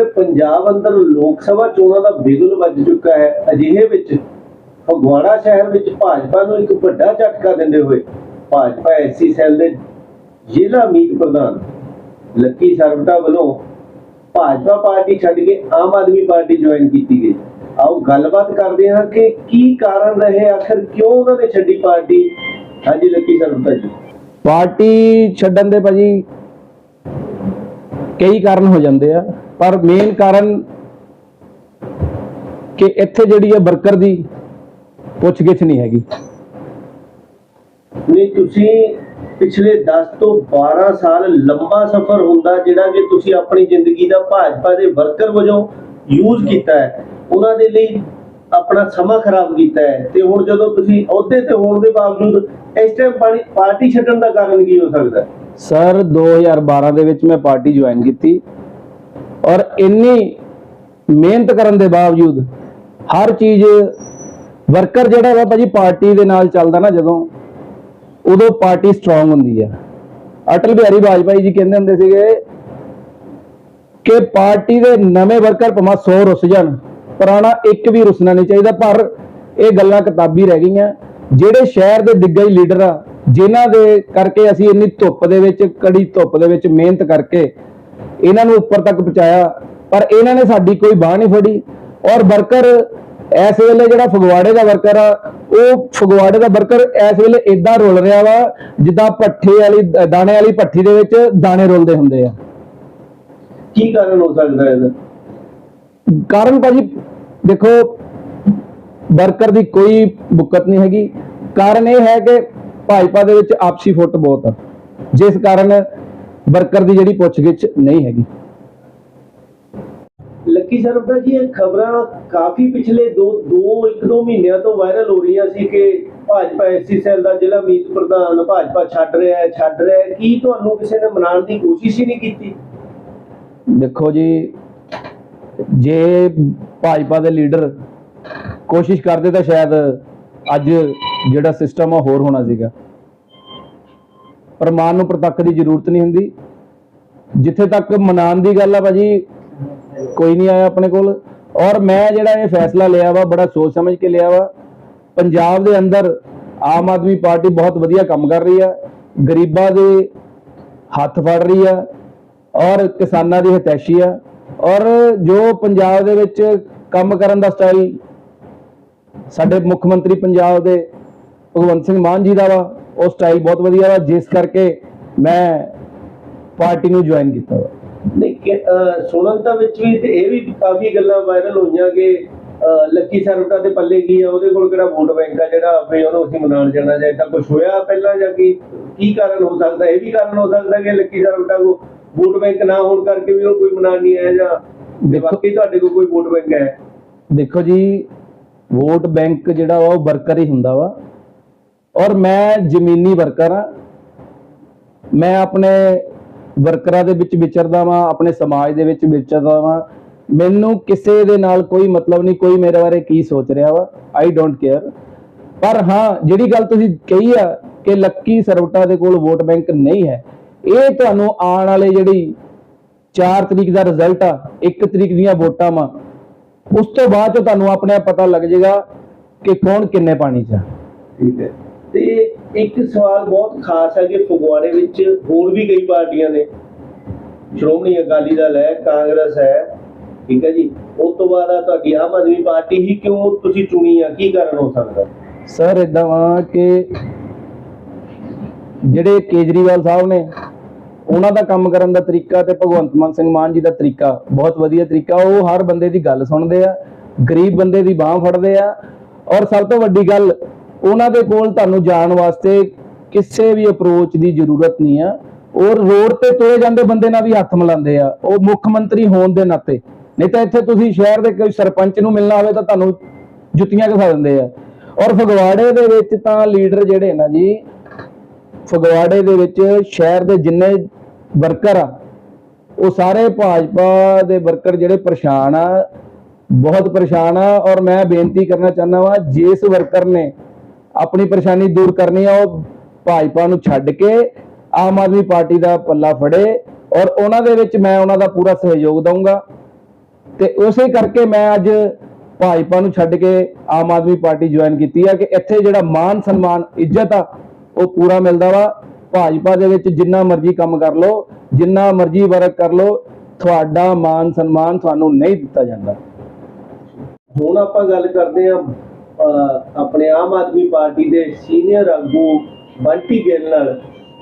ਪੂਰੇ ਪੰਜਾਬ ਅੰਦਰ ਲੋਕ ਸਭਾ ਚੋਣਾਂ ਦਾ ਬਿਗਲ ਵੱਜ ਚੁੱਕਾ ਹੈ, ਅਜਿਹੇ ਵਿੱਚ ਫਗਵਾੜਾ ਸ਼ਹਿਰ ਵਿੱਚ ਭਾਜਪਾ ਨੂੰ ਇੱਕ ਵੱਡਾ ਝਟਕਾ ਦਿੰਦੇ ਹੋਏ ਭਾਜਪਾ ਐਸਸੀ ਸੈੱਲ ਦੇ ਜ਼ਿਲ੍ਹਾ ਮੀਤ ਪ੍ਰਧਾਨ ਲੱਕੀ ਸਰਵਟਾ ਵੱਲੋਂ ਭਾਜਪਾ ਪਾਰਟੀ ਛੱਡ ਕੇ ਆਮ ਆਦਮੀ ਪਾਰਟੀ ਜੁਆਇਨ ਕੀਤੀ ਗਈ। ਆਓ ਗੱਲਬਾਤ ਕਰਦੇ ਹਾਂ ਕਿ ਕੀ ਕਾਰਨ ਰਹੇ, ਆਖਰ ਕਿਉਂ ਉਹਨਾਂ ਨੇ ਛੱਡੀ ਪਾਰਟੀ? ਹਾਂਜੀ, ਲੱਕੀ ਸਰਵਟਾ ਜੀ। ਪਾਰਟੀ ਛੱਡਣ ਦੇ ਭਾਜੀ ਕਈ ਕਾਰਨ ਹੋ ਜਾਂਦੇ ਆ। ਪਰ ਮੇਨ ਕਾਰਨ ਕਿ ਇੱਥੇ ਜਿਹੜੀ ਹੈ ਵਰਕਰ ਦੀ ਪੁੱਛਗਿੱਛ ਨਹੀਂ ਹੈਗੀ। ਨਹੀਂ ਤੁਸੀਂ ਪਿਛਲੇ 10 ਤੋਂ 12 ਸਾਲ ਲੰਬਾ ਸਫ਼ਰ ਹੁੰਦਾ ਜਿਹੜਾ ਕਿ ਤੁਸੀਂ ਆਪਣੀ ਜ਼ਿੰਦਗੀ ਦਾ ਭਾਜਪਾ ਦੇ ਵਰਕਰ ਵਜੋਂ ਯੂਜ਼ ਕੀਤਾ ਹੈ। ਉਹਨਾਂ ਦੇ ਲਈ ਆਪਣਾ ਸਮਾਂ ਖਰਾਬ ਕੀਤਾ ਹੈ। ਤੇ ਹੁਣ ਜਦੋਂ ਤੁਸੀਂ ਅਹੁਦੇ ਤੇ ਹੋਣ ਦੇ ਬਾਵਜੂਦ ਇਸ ਟਾਈਮ ਪਾਰਟੀ ਛੱਡਣ ਦਾ ਕਾਰਨ ਕੀ ਹੋ ਸਕਦਾ ਸਰ 2012 ਦੇ ਵਿੱਚ ਮੈਂ ਪਾਰਟੀ ਜੁਆਇਨ ਕੀਤੀ। ਔਰ ਇੰਨੀ ਮਿਹਨਤ ਕਰਨ ਦੇ ਬਾਵਜੂਦ ਹਰ ਚੀਜ਼ ਵਰਕਰ ਜਿਹੜਾ ਵਾ ਭਾਜੀ ਪਾਰਟੀ ਦੇ ਨਾਲ ਚੱਲਦਾ ਨਾ ਜਦੋਂ, ਉਦੋਂ ਪਾਰਟੀ ਸਟਰੋਂਗ ਹੁੰਦੀ ਹੈ ਅਟਲ ਬਿਹਾਰੀ ਵਾਜਪਾਈ ਜੀ ਕਹਿੰਦੇ ਹੁੰਦੇ ਸੀਗੇ ਕਿ ਪਾਰਟੀ ਦੇ ਨਵੇਂ ਵਰਕਰ ਭਾਵੇਂ 100 ਰੁੱਸ ਜਾਣ, ਪੁਰਾਣਾ ਇੱਕ ਵੀ ਰੁੱਸਣਾ ਨਹੀਂ ਚਾਹੀਦਾ, ਪਰ ਇਹ ਗੱਲਾਂ ਕਿਤਾਬੀ ਰਹਿ ਗਈਆਂ। ਜਿਹੜੇ ਸ਼ਹਿਰ ਦੇ ਦਿੱਗਜ ਲੀਡਰ ਆ, ਜਿਨ੍ਹਾਂ ਦੇ ਕਰਕੇ ਅਸੀਂ ਇੰਨੀ ਧੁੱਪ ਦੇ ਵਿੱਚ, ਕੜੀ ਧੁੱਪ ਦੇ ਵਿੱਚ ਮਿਹਨਤ ਕਰਕੇ ਇਹਨਾਂ ਨੂੰ ਉੱਪਰ ਤੱਕ ਪਹੁੰਚਾਇਆ ਪਰ ਇਹਨਾਂ ਨੇ ਸਾਡੀ ਕੋਈ ਬਾਹ ਨਹੀਂ ਫੜੀ। ਔਰ ਵਰਕਰ ਇਸ ਵੇਲੇ ਜਿਹੜਾ ਫਗਵਾੜੇ ਦਾ ਵਰਕਰ ਆ ਉਹ ਫਗਵਾੜੇ ਦਾ ਵਰਕਰ ਇਸ ਵੇਲੇ ਇਦਾਂ ਰੁਲ ਰਿਹਾ ਵਾ ਜਿੱਦਾਂ ਪੱਠੇ ਵਾਲੀ ਦਾਣੇ ਵਾਲੀ ਭੱਠੀ ਦੇ ਵਿੱਚ ਦਾਣੇ ਰੁਲਦੇ ਹੁੰਦੇ ਆ। ਕੀ ਕਾਰਨ ਹੋ ਸਕਦਾ ਹੈ ਇਹਦਾ? ਕਾਰਨ ਭਾਜੀ ਦੇਖੋ ਵਰਕਰ ਦੀ ਕੋਈ ਬੁੱਕਤ ਨਹੀਂ ਹੈਗੀ। ਕਾਰਨ ਇਹ ਹੈ ਕਿ ਭਾਜਪਾ ਦੇ ਵਿੱਚ ਆਪਸੀ ਫੁੱਟ ਬਹੁਤ ਆ। ਜਿਸ ਕਾਰਨ ਵਰਕਰ ਦੀ ਜਿਹੜੀ ਪੁੱਛਗਿੱਛ ਨਹੀਂ ਹੈਗੀ। ਲੱਕੀ ਸਰਬਦਾ ਜੀ ਇਹ ਖਬਰਾਂ ਕਾਫੀ ਪਿਛਲੇ 2 2 1 2 ਮਹੀਨਿਆਂ ਤੋਂ ਵਾਇਰਲ ਹੋ ਰਹੀਆਂ ਸੀ ਕਿ ਭਾਜਪਾ ਐਸਸੀ ਸੈੱਲ ਦਾ ਜ਼ਿਲ੍ਹਾ ਮੀਤ ਪ੍ਰਧਾਨ ਭਾਜਪਾ ਛੱਡ ਰਿਹਾ ਹੈ ਛੱਡ ਰਿਹਾ ਹੈ। ਕੀ ਤੁਹਾਨੂੰ ਕਿਸੇ ਨੇ ਮਨਾਉਣ ਦੀ ਕੋਸ਼ਿਸ਼ ਹੀ ਨਹੀਂ ਕੀਤੀ? ਦੇਖੋ ਜੀ ਜੇ ਭਾਜਪਾ ਦੇ ਲੀਡਰ ਕੋਸ਼ਿਸ਼ ਕਰਦੇ ਤਾਂ ਸ਼ਾਇਦ ਅੱਜ ਜਿਹੜਾ ਸਿਸਟਮ ਆ ਹੋਰ ਹੋਣਾ ਸੀਗਾ। ਪ੍ਰਮਾਣ ਨੂੰ ਪ੍ਰਤੱਖ ਦੀ ਜ਼ਰੂਰਤ ਨਹੀਂ ਹੁੰਦੀ। ਜਿੱਥੇ ਤੱਕ ਮਨਾਉਣ ਦੀ ਗੱਲ ਆ ਭਾਜੀ, ਕੋਈ ਨਹੀਂ ਆਇਆ ਆਪਣੇ ਕੋਲ। ਔਰ ਮੈਂ ਜਿਹੜਾ ਇਹ ਫੈਸਲਾ ਲਿਆ ਵਾ, ਬੜਾ ਸੋਚ ਸਮਝ ਕੇ ਲਿਆ ਵਾ। ਪੰਜਾਬ ਦੇ ਅੰਦਰ ਆਮ ਆਦਮੀ ਪਾਰਟੀ ਬਹੁਤ ਵਧੀਆ ਕੰਮ ਕਰ ਰਹੀ ਆ। ਗਰੀਬਾਂ ਦੇ ਹੱਥ ਫੜ ਰਹੀ ਆ ਔਰ ਕਿਸਾਨਾਂ ਦੀ ਹਤੈਸ਼ੀ ਆ। ਔਰ ਜੋ ਪੰਜਾਬ ਦੇ ਵਿੱਚ ਕੰਮ ਕਰਨ ਦਾ ਸਟਾਈਲ ਸਾਡੇ ਮੁੱਖ ਮੰਤਰੀ ਪੰਜਾਬ ਦੇ ਭਗਵੰਤ ਸਿੰਘ ਮਾਨ ਜੀ ਦਾ ਵਾ ਉਹ ਸਟਾਈਲ ਬਹੁਤ ਵਧੀਆ ਵਾ ਜਿਸ ਕਰਕੇ ਮੈਂ ਪਾਰਟੀ ਨੂੰ ਜੁਆਇਨ ਕੀਤਾ ਵਾ। ਨਹੀਂ ਕਿ ਅਹ, ਸੁਣਨ ਤਾਂ ਵਿੱਚ ਵੀ ਤੇ ਇਹ ਵੀ ਕਾਫੀ ਗੱਲਾਂ ਵਾਇਰਲ ਹੋਈਆਂ ਕਿ ਅਹ, ਲੱਕੀ ਸਰਵਟਾ ਦੇ ਪੱਲੇ ਕੀ ਆ ਉਹਦੇ ਕੋਲ ਕਿਹੜਾ ਵੋਟ ਬੈਂਕ ਆ ਜਿਹੜਾ ਵੀ ਉਹਨੂੰ ਅਸੀਂ ਮਨਾਉਣ ਜਾਣਾ ਚਾਹੀਦਾ ਤਾਂ ਕੁਝ ਹੋਇਆ ਪਹਿਲਾਂ ਜਾਂ ਕੀ ਕੀ ਕਾਰਨ ਹੋ ਸਕਦਾ? ਇਹ ਵੀ ਕਾਰਨ ਹੋ ਸਕਦਾ ਕਿ ਲੱਕੀ ਸਰਵਟਾ ਕੋ ਵੋਟ ਬੈਂਕ ਨਾ ਹੋਣ ਕਰਕੇ ਵੀ ਉਹ ਕੋਈ ਮਨਾਉਣ ਨਹੀਂ ਆਇਆ ਜਾਂ ਦੇਖੋ- ਬਾਕੀ ਤੁਹਾਡੇ ਕੋਲ ਕੋਈ ਵੋਟ ਬੈਂਕ ਹੈ? ਦੇਖੋ ਜੀ ਵੋਟ ਬੈਂਕ ਜਿਹੜਾ ਵਾ ਉਹ ਵਰਕਰ ਹੀ ਹੁੰਦਾ ਵਾ। ਔਰ ਮੈਂ ਜ਼ਮੀਨੀ ਵਰਕਰ ਆ ਮੈਂ ਆਪਣੇ ਵਰਕਰਾਂ ਦੇ ਵਿੱਚ ਵਿਚਰਦਾ ਵਾਂ, ਆਪਣੇ ਸਮਾਜ ਦੇ ਵਿੱਚ ਵਿਚਰਦਾ ਵਾਂ। ਮੈਨੂੰ ਕਿਸੇ ਦੇ ਨਾਲ ਕੋਈ ਮਤਲਬ ਨਹੀਂ, ਕੋਈ ਮੇਰੇ ਬਾਰੇ ਕੀ ਸੋਚ ਰਿਹਾ ਵਾ ਆਈ ਡੋਂਟ ਕੇਅਰ ਪਰ ਹਾਂ, ਜਿਹੜੀ ਗੱਲ ਤੁਸੀਂ ਕਹੀ ਆ ਕਿ ਲੱਕੀ ਸਰਵਟਾ ਦੇ ਕੋਲ ਵੋਟ ਬੈਂਕ ਨਹੀਂ ਹੈ, ਇਹ ਤੁਹਾਨੂੰ ਆਉਣ ਵਾਲੇ ਜਿਹੜੀ 4 ਤਰੀਕ ਦਾ ਰਿਜ਼ਲਟ ਆ 1 ਤਰੀਕ ਦੀਆਂ ਵੋਟਾਂ ਵਾ, ਉਸ ਤੋਂ ਬਾਅਦ ਚ ਤੁਹਾਨੂੰ ਆਪਣੇ ਆਪ ਪਤਾ ਲੱਗ ਜਾਏਗਾ ਕਿ ਕੌਣ ਕਿੰਨੇ ਪਾਣੀ 'ਚ ਠੀਕ ਹੈ। ਤੇ ਇੱਕ ਸਵਾਲ ਬਹੁਤ ਖਾਸ ਹੈ ਕਿ ਫਗਵਾੜੇ ਵਿੱਚ ਹੋਰ ਵੀ ਕਈ ਪਾਰਟੀਆਂ ਨੇ। ਸ਼੍ਰੋਮਣੀ ਅਕਾਲੀ ਦਲ ਹੈ, ਕਾਂਗਰਸ ਹੈ, ਠੀਕ ਹੈ ਜੀ। ਉਸ ਤੋਂ ਬਾਅਦ ਆ ਤੁਹਾਡੀ ਆਮ ਆਦਮੀ ਪਾਰਟੀ ਹੀ ਕਿਉਂ ਤੁਸੀਂ ਚੁਣੀ ਆ? ਕੀ ਕਾਰਨ ਹੋ ਸਕਦਾ? ਸਰ ਇਦਾਂ ਵਾ ਕਿ ਜਿਹੜੇ ਕੇਜਰੀਵਾਲ ਸਾਹਿਬ ਨੇ, ਉਹਨਾਂ ਦਾ ਕੰਮ ਕਰਨ ਦਾ ਤਰੀਕਾ ਤੇ ਭਗਵੰਤ ਮਾਨ ਸਿੰਘ ਮਾਨ ਜੀ ਦਾ ਤਰੀਕਾ ਬਹੁਤ ਵਧੀਆ ਤਰੀਕਾ। ਉਹ ਹਰ ਬੰਦੇ ਦੀ ਗੱਲ ਸੁਣਦੇ ਆ, ਗਰੀਬ ਬੰਦੇ ਦੀ ਬਾਹ ਫੜਦੇ ਆ। ਔਰ ਸਭ ਤੋਂ ਵੱਡੀ ਗੱਲ ਉਹਨਾਂ ਦੇ ਕੋਲ ਤੁਹਾਨੂੰ ਜਾਣ ਵਾਸਤੇ ਕਿਸੇ ਵੀ ਅਪਰੋਚ ਦੀ ਜ਼ਰੂਰਤ ਨਹੀਂ ਆ। ਔਰ ਰੋਡ ਤੇ ਤੁਰੇ ਜਾਂਦੇ ਬੰਦੇ ਨਾਲ ਵੀ ਹੱਥ ਮਿਲਾਉਂਦੇ ਆ। ਉਹ ਮੁੱਖ ਮੰਤਰੀ ਹੋਣ ਦੇ ਨਾਤੇ। ਨਹੀਂ ਤਾਂ ਇੱਥੇ ਤੁਸੀਂ ਸ਼ਹਿਰ ਦੇ ਕੋਈ ਸਰਪੰਚ ਨੂੰ ਮਿਲਣਾ ਹੋਵੇ ਤਾਂ ਤੁਹਾਨੂੰ ਜੁੱਤੀਆਂ ਘਸਾ ਦਿੰਦੇ ਆ। ਔਰ ਫਗਵਾੜੇ ਦੇ ਵਿੱਚ ਤਾਂ ਲੀਡਰ ਜਿਹੜੇ ਨਾ ਜੀ, ਫਗਵਾੜੇ ਦੇ ਵਿੱਚ ਸ਼ਹਿਰ ਦੇ ਜਿੰਨੇ ਵਰਕਰ ਆ, ਉਹ ਸਾਰੇ ਭਾਜਪਾ ਦੇ ਵਰਕਰ ਜਿਹੜੇ ਪਰੇਸ਼ਾਨ ਆ, ਬਹੁਤ ਪਰੇਸ਼ਾਨ ਆ। ਔਰ ਮੈਂ ਬੇਨਤੀ ਕਰਨਾ ਚਾਹੁੰਦਾ ਵਾਂ, ਜਿਸ ਵਰਕਰ ਨੇ ਆਪਣੀ ਪਰੇਸ਼ਾਨੀ ਦੂਰ ਕਰਨੀ ਆ, ਉਹ ਭਾਜਪਾ ਨੂੰ ਛੱਡ ਕੇ ਆਮ ਆਦਮੀ ਪਾਰਟੀ ਦਾ ਪੱਲਾ ਫੜੇ ਔਰ ਉਹਨਾਂ ਦੇ ਵਿੱਚ ਮੈਂ ਉਹਨਾਂ ਦਾ ਪੂਰਾ ਸਹਿਯੋਗ ਦਊਂਗਾ। ਤੇ ਉਸੇ ਕਰਕੇ ਮੈਂ ਅੱਜ ਭਾਜਪਾ ਨੂੰ ਛੱਡ ਕੇ ਆਮ ਆਦਮੀ ਪਾਰਟੀ ਜੁਆਇਨ ਕੀਤੀ ਆ ਕਿ ਇੱਥੇ ਜਿਹੜਾ ਮਾਨ ਸਨਮਾਨ, ਇੱਜ਼ਤ ਆ, ਉਹ ਪੂਰਾ ਮਿਲਦਾ ਵਾ। ਭਾਜਪਾ ਦੇ ਵਿੱਚ ਜਿੰਨਾ ਮਰਜ਼ੀ ਕੰਮ ਕਰ ਲਓ, ਜਿੰਨਾ ਮਰਜ਼ੀ ਵਰਕ ਕਰ ਲਓ, ਤੁਹਾਡਾ ਮਾਨ ਸਨਮਾਨ ਤੁਹਾਨੂੰ ਨਹੀਂ ਦਿੱਤਾ ਜਾਂਦਾ। ਹੁਣ ਆਪਾਂ ਗੱਲ ਕਰਦੇ ਹਾਂ ਆਪਣੇ ਆਮ ਆਦਮੀ ਪਾਰਟੀ ਦੇ ਸੀਨੀਅਰ ਆਗੂ ਬੰਟੀ ਗਿੱਲ ਨਾਲ,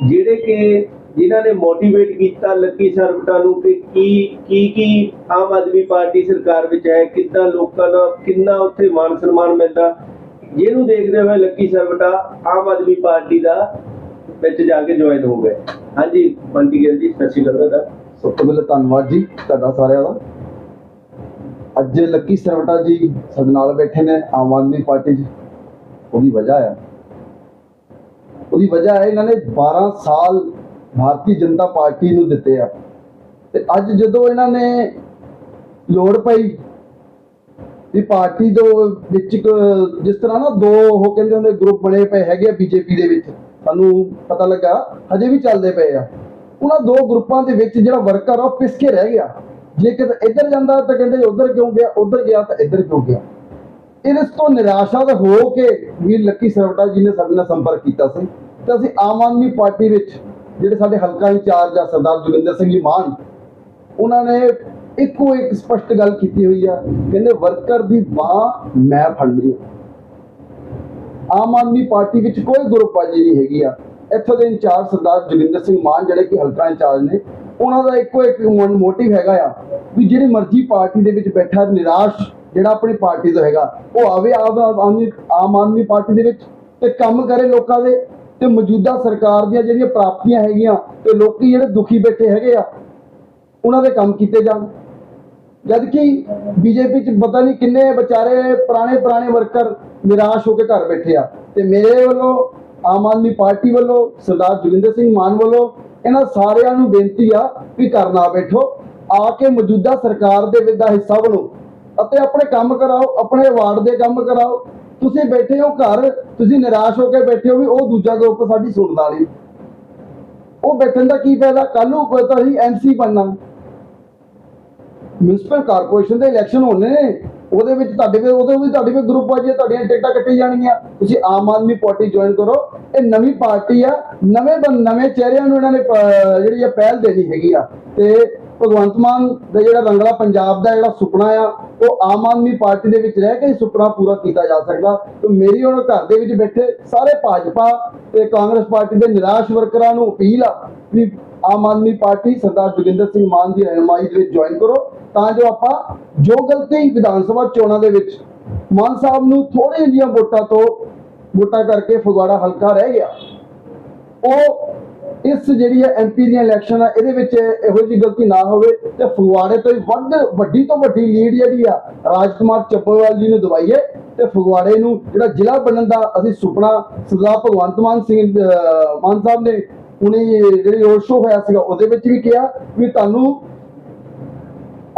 ਜਿਹੜੇ ਕਿ ਜਿਨ੍ਹਾਂ ਨੇ ਮੋਟੀਵੇਟ ਕੀਤਾ ਲੱਕੀ ਸਰਵਟਾ ਨੂੰ ਕਿ ਕੀ ਕੀ ਕੀ ਆਮ ਆਦਮੀ ਪਾਰਟੀ ਸਰਕਾਰ ਵਿੱਚ ਹੈ, ਕਿੱਦਾਂ ਲੋਕਾਂ ਦਾ, ਕਿੰਨਾ ਉੱਥੇ ਮਾਨ ਸਨਮਾਨ ਮਿਲਦਾ, ਜਿਹਨੂੰ ਦੇਖਦੇ ਹੋਏ ਲੱਕੀ ਸਰਵਟਾ ਆਮ ਆਦਮੀ ਪਾਰਟੀ ਦਾ ਵਿੱਚ ਜਾ ਕੇ ਜੁਆਇਨ ਹੋ ਗਏ। ਹਾਂਜੀ, ਬੰਟੀ ਗਿੱਲ ਜੀ, ਸਤਿ ਸ਼੍ਰੀ ਅਕਾਲ ਤੁਹਾਡਾ ਸਭ ਤੋਂ ਪਹਿਲਾਂ ਧੰਨਵਾਦ ਜੀ, ਤੁਹਾਡਾ ਸਾਰਿਆਂ ਦਾ। ਅੱਜ ਲੱਕੀ ਸਰਵਟਾ ਜੀ ਸਾਡੇ ਨਾਲ ਬੈਠੇ ਨੇ, ਆਮ ਆਦਮੀ ਪਾਰਟੀ 'ਚ। ਉਹਦੀ ਵਜ੍ਹਾ ਆ। ਉਹਦੀ ਵਜ੍ਹਾ ਹੈ ਇਹਨਾਂ ਨੇ 12 ਸਾਲ ਭਾਰਤੀ ਜਨਤਾ ਪਾਰਟੀ ਨੂੰ ਦਿੱਤੇ ਆ। ਤੇ ਅੱਜ ਜਦੋਂ ਇਹਨਾਂ ਨੇ ਲੋੜ ਪਈ ਵੀ ਪਾਰਟੀ ਦੇ ਵਿੱਚ ਜਿਸ ਤਰ੍ਹਾਂ ਨਾ ਦੋ ਉਹ ਕਹਿੰਦੇ ਹੁੰਦੇ ਗਰੁੱਪ ਬਣੇ ਪਏ ਹੈਗੇ ਆ ਬੀਜੇਪੀ ਦੇ ਵਿੱਚ, ਸਾਨੂੰ ਪਤਾ ਲੱਗਾ, ਹਜੇ ਵੀ ਚੱਲਦੇ ਪਏ ਆ। ਉਹਨਾਂ ਦੋ ਗਰੁੱਪਾਂ ਦੇ ਵਿੱਚ ਜਿਹੜਾ ਵਰਕਰ ਆ, ਉਹ ਪਿਸ ਕੇ ਰਹਿ ਗਿਆ। ਜੇ ਕਿਤੇ ਇੱਧਰ ਜਾਂਦਾ ਤਾਂ ਕਹਿੰਦੇ ਉੱਧਰ ਕਿਉਂ ਗਿਆ, ਉੱਧਰ ਗਿਆ ਤਾਂ ਇੱਧਰ ਕਿਉਂ ਗਿਆ? ਇਸ ਤੋਂ ਨਿਰਾਸ਼ਾ ਦਾ ਹੋ ਕੇ ਵੀਰ ਲੱਕੀ ਸਰਵਟਾ ਜੀ ਨੇ ਸਾਡੇ ਨਾਲ ਸੰਪਰਕ ਕੀਤਾ ਸੀ। ਤੇ ਅਸੀਂ ਆਮ ਆਦਮੀ ਪਾਰਟੀ ਵਿੱਚ ਜਿਹੜੇ ਸਾਡੇ ਹਲਕਾ ਇੰਚਾਰਜ ਆ ਸਰਦਾਰ ਜੋਗਿੰਦਰ ਸਿੰਘ ਜੀ ਮਾਨ, ਉਹਨਾਂ ਨੇ ਇੱਕੋ ਇੱਕ ਸਪਸ਼ਟ ਗੱਲ ਕੀਤੀ ਹੋਈ ਆ, ਕਹਿੰਦੇ ਵਰਕਰ ਦੀ ਬਾਹ ਮੈਂ ਫੜਨੀ ਆ। ਆਮ ਆਦਮੀ ਪਾਰਟੀ ਵਿੱਚ ਕੋਈ ਗਰੁੱਪਬਾਜ਼ੀ ਨਹੀਂ ਹੈਗੀ ਆ। ਇੱਥੋਂ ਦੇ ਇੰਚਾਰਜ ਸਰਦਾਰ ਜੋਗਿੰਦਰ ਸਿੰਘ ਮਾਨ, ਜਿਹੜੇ ਕਿ ਹਲਕਾ ਇੰਚਾਰਜ ਨੇ ਉਹਨਾਂ ਦਾ ਇੱਕੋ ਇੱਕ ਮੋਟਿਵ ਹੈਗਾ ਆ ਵੀ ਜਿਹੜੀ ਮਰਜ਼ੀ ਪਾਰਟੀ ਦੇ ਵਿੱਚ ਬੈਠਾ ਨਿਰਾਸ਼ ਜਿਹੜਾ ਆਪਣੀ ਪਾਰਟੀ ਤੋਂ ਹੈਗਾ, ਉਹ ਆਵੇ ਆਮ ਆਦਮੀ ਪਾਰਟੀ ਦੇ ਵਿੱਚ ਤੇ ਕੰਮ ਕਰੇ ਲੋਕਾਂ ਦੇ ਤੇ ਮੌਜੂਦਾ ਸਰਕਾਰ ਦੀਆਂ ਜਿਹੜੀਆਂ ਪ੍ਰਾਪਤੀਆਂ ਹੈਗੀਆਂ ਤੇ ਲੋਕੀ ਜਿਹੜੇ ਦੁਖੀ ਬੈਠੇ ਹੈਗੇ ਆ, ਉਹਨਾਂ ਦੇ ਕੰਮ ਕੀਤੇ ਜਾਣ। ਜਦ ਕਿ ਬੀਜੇਪੀ ਚ ਪਤਾ ਨਹੀਂ ਕਿੰਨੇ ਵਿਚਾਰੇ ਪੁਰਾਣੇ ਪੁਰਾਣੇ ਵਰਕਰ ਨਿਰਾਸ਼ ਹੋ ਕੇ ਘਰ ਬੈਠੇ ਆ। ਤੇ ਮੇਰੇ ਵੱਲੋਂ ਆਮ ਆਦਮੀ ਪਾਰਟੀ ਵੱਲੋਂ ਸਰਦਾਰ ਜੋਗਿੰਦਰ ਸਿੰਘ ਮਾਨ ਵੱਲੋਂ ਇਹਨਾਂ ਸਾਰਿਆਂ ਨੂੰ ਬੇਨਤੀ ਆ ਵੀ ਘਰ ਬੈਠੋ, ਆ ਕੇ ਮੌਜੂਦਾ ਸਰਕਾਰ ਦੇ ਵਿੱਚ ਦਾ ਹਿੱਸਾ ਬਣੋ ਅਤੇ ਆਪਣੇ ਕੰਮ ਕਰਾਓ, ਆਪਣੇ ਵਾਰਡ ਦੇ ਕੰਮ ਕਰਾਓ। ਤੁਸੀਂ ਬੈਠੇ ਹੋ ਘਰ, ਤੁਸੀਂ ਨਿਰਾਸ਼ ਹੋ ਕੇ ਬੈਠੇ ਹੋ ਵੀ ਉਹ ਦੂਜਾ ਗਰੁੱਪ ਸਾਡੀ ਸੁਣਦਾ ਨਹੀਂ ਉਹ ਬੈਠਣ ਦਾ ਕੀ ਫਾਇਦਾ? ਕੱਲ ਨੂੰ ਕੋਈ ਤਾਂ ਹੀ ਐਮਸੀ ਬਣਨਾ। ਮਿਊਨਿਸਪਲ ਕਾਰਪੋਰੇਸ਼ਨ ਦੇ ਇਲੈਕਸ਼ਨ ਹੋਣੇ ਨੇ। ਉਹਦੇ ਵਿੱਚ ਤੁਹਾਡੇ ਵੀ ਉਹਦੇ ਵੀ ਤੁਹਾਡੇ ਵੀ ਗਰੁੱਪ ਆ ਜੇ, ਤੁਹਾਡੀਆਂ ਟਿਕਟਾਂ ਕੱਟੀ ਜਾਣਗੀਆਂ। ਤੁਸੀਂ ਆਮ ਆਦਮੀ ਪਾਰਟੀ ਜੁਆਇਨ ਕਰੋ। ਇਹ ਨਵੀਂ ਪਾਰਟੀ ਆ। ਨਵੇਂ ਨਵੇਂ ਚਿਹਰਿਆਂ ਨੂੰ ਇਹਨਾਂ ਨੇ ਜਿਹੜੀ ਆ ਪਹਿਲ ਦੇਣੀ ਹੈਗੀ ਆ। ਤੇ ਭਗਵੰਤ ਮਾਨ ਦਾ ਜਿਹੜਾ ਰੰਗਲਾ ਪੰਜਾਬ ਦਾ ਜਿਹੜਾ ਸੁਪਨਾ ਆ, ਉਹ ਆਮ ਆਦਮੀ ਪਾਰਟੀ ਦੇ ਵਿੱਚ ਰਹਿ ਕੇ ਹੀ ਸੁਪਨਾ ਪੂਰਾ ਕੀਤਾ ਜਾ ਸਕਦਾ। ਤੇ ਮੇਰੀ ਹੁਣ ਘਰ ਦੇ ਵਿੱਚ ਬੈਠੇ ਸਾਰੇ ਭਾਜਪਾ ਤੇ ਕਾਂਗਰਸ ਪਾਰਟੀ ਦੇ ਨਿਰਾਸ਼ ਵਰਕਰਾਂ ਨੂੰ ਅਪੀਲ ਆ ਵੀ ਆਮ ਆਦਮੀ ਪਾਰਟੀ ਸਰਦਾਰ ਜੋਗਿੰਦਰ ਸਿੰਘ ਮਾਨ ਦੀ ਰਹਿਨੁਮਾਈ ਦੇ ਵਿੱਚ ਜੁਆਇਨ ਕਰੋ। ਤਾਂ ਜੋ ਆਪਾਂ ਜੋ ਗਲਤੀ ਵਿਧਾਨ ਸਭਾ ਚੋਣਾਂ ਦੇ ਵਿੱਚ, ਮਾਨ ਸਾਹਿਬ ਨੂੰ ਥੋੜੇ ਜਿਹੀਆਂ ਵੋਟਾਂ ਤੋਂ ਵੋਟਾਂ ਕਰਕੇ ਫਗਵਾੜਾ ਹਲਕਾ ਰਹਿ ਗਿਆ। ਉਹ ਇਸ ਜਿਹੜੀ ਹੈ ਐਮਪੀ ਦੀਆਂ ਇਲੈਕਸ਼ਨ ਆ, ਇਹਦੇ ਵਿੱਚ ਇਹੋ ਜਿਹੀ ਗਲਤੀ ਨਾ ਹੋਵੇ ਤੇ ਫਗਵਾੜੇ ਤੋਂ ਹੀ ਵੱਧ ਵੱਡੀ ਤੋਂ ਵੱਡੀ ਲੀਡ ਜਿਹੜੀ ਆ, ਰਾਜਕੁਮਾਰ ਚੱਬੇਵਾਲ ਜੀ ਨੂੰ ਦਵਾਈਏ ਤੇ ਫਗਵਾੜੇ ਨੂੰ ਜਿਹੜਾ ਜ਼ਿਲ੍ਹਾ ਬਣਨ ਦਾ ਅਸੀਂ ਸੁਪਨਾ ਸਰਦਾਰ ਭਗਵੰਤ ਮਾਨ ਸਿੰਘ ਮਾਨ ਸਾਹਿਬ ਨੇ ਉਹਨੇ ਜਿਹੜੀ ਰੋਡ ਸ਼ੋਅ ਹੋਇਆ ਸੀਗਾ, ਉਹਦੇ ਵਿੱਚ ਵੀ ਕਿਹਾ ਵੀ ਤੁਹਾਨੂੰ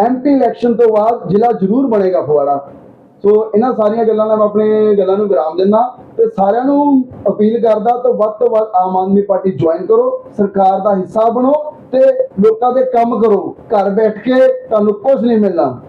ਐਮਪੀ ਇਲੈਕਸ਼ਨ ਤੋਂ ਬਾਅਦ ਜ਼ਿਲ੍ਹਾ ਜ਼ਰੂਰ ਬਣੇਗਾ ਫਗਵਾੜਾ। ਸੋ ਇਹਨਾਂ ਸਾਰੀਆਂ ਗੱਲਾਂ ਨਾਲ ਮੈਂ ਆਪਣੇ ਗੱਲਾਂ ਨੂੰ ਵਿਰਾਮ ਦਿੰਦਾ ਤੇ ਸਾਰਿਆਂ ਨੂੰ ਅਪੀਲ ਕਰਦਾ ਤਾਂ ਵੱਧ ਤੋਂ ਵੱਧ ਆਮ ਆਦਮੀ ਪਾਰਟੀ ਜੁਆਇਨ ਕਰੋ, ਸਰਕਾਰ ਦਾ ਹਿੱਸਾ ਬਣੋ ਤੇ ਲੋਕਾਂ ਦੇ ਕੰਮ ਕਰੋ, ਘਰ ਬੈਠ ਕੇ ਤੁਹਾਨੂੰ ਕੁਝ ਨਹੀਂ ਮਿਲਣਾ।